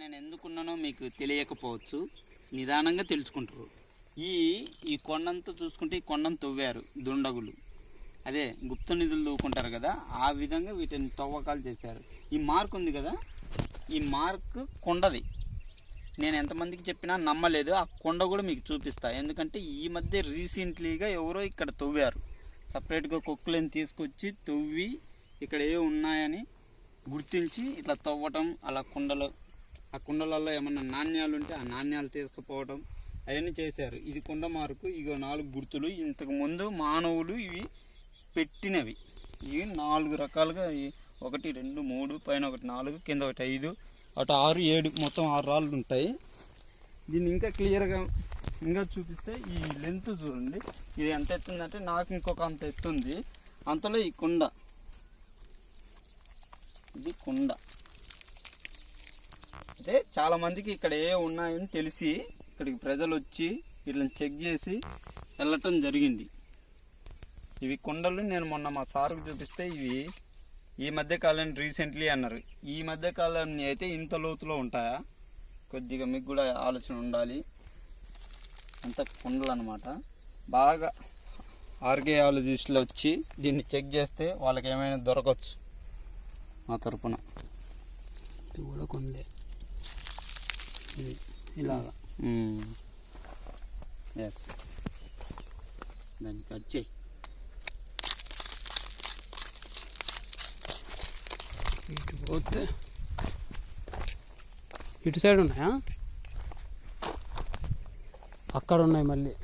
నేను ఎందుకున్నానో మీకు తెలియకపోవచ్చు. నిదానంగా తెలుసుకుంటారు. ఈ ఈ కొండంతా చూసుకుంటే ఈ కొండను తవ్వారు దుండగులు. అదే గుప్త నిధులు తవ్వుకుంటారు కదా ఆ విధంగా వీటిని తవ్వకాలు చేశారు. ఈ మార్క్ ఉంది కదా ఈ మార్క్ కొండది. నేను ఎంతమందికి చెప్పినా నమ్మలేదు ఆ కొండ కూడా మీకు చూపిస్తా. ఎందుకంటే ఈ మధ్య రీసెంట్లీగా ఎవరో ఇక్కడ తవ్వారు. సపరేట్గా కుక్కలను తీసుకొచ్చి తవ్వి ఇక్కడ ఏ ఉన్నాయని గుర్తించి ఇట్లా తవ్వటం అలా కుండలో ఆ కుండలలో ఏమన్నా నాణ్యాలు ఉంటే ఆ నాణ్యాలు తీసుకుపోవడం అవన్నీ చేశారు. ఇది కుండ మార్కు ఇగో నాలుగు గుర్తులు. ఇంతకు ముందు మానవులు ఇవి పెట్టినవి. ఇవి నాలుగు రకాలుగా ఒకటి రెండు మూడు పైన ఒకటి నాలుగు కింద ఒకటి ఐదు అటు ఆరు ఏడు మొత్తం ఆరు రాళ్ళు ఉంటాయి. దీన్ని ఇంకా క్లియర్గా ఇంకా చూపిస్తే ఈ లెంత్ చూడండి. ఇది ఎంత ఎత్తుందంటే నాకు ఇంకొక అంత ఎత్తుంది. అంతలో ఈ కుండ. ఇది కుండ. అంటే చాలా మందికి ఇక్కడ ఏ ఉన్నాయని తెలిసి ఇక్కడికి ప్రజలు వచ్చి వీళ్ళని చెక్ చేసి వెళ్ళటం జరిగింది. ఇవి కుండలు నేను మొన్న మా సార్కు చూపిస్తే ఇవి ఈ మధ్య కాలం రీసెంట్లీ అన్నారు. ఈ మధ్య కాలం అయితే ఇంత లోతులో ఉంటాయా? కొద్దిగా మీకు కూడా ఆలోచన ఉండాలి. అంత కుండలు అనమాట బాగా ఆర్కియాలజిస్టులు వచ్చి దీన్ని చెక్ చేస్తే వాళ్ళకి ఏమైనా దొరకవచ్చు మా తరపున. ఇది కూడా కొండే. ఇలాగా. ఎస్ దాన్ని కట్ చేయి. ఇటు పోతే ఇటు సైడ్ ఉన్నాయా? అక్కడ ఉన్నాయి మళ్ళీ.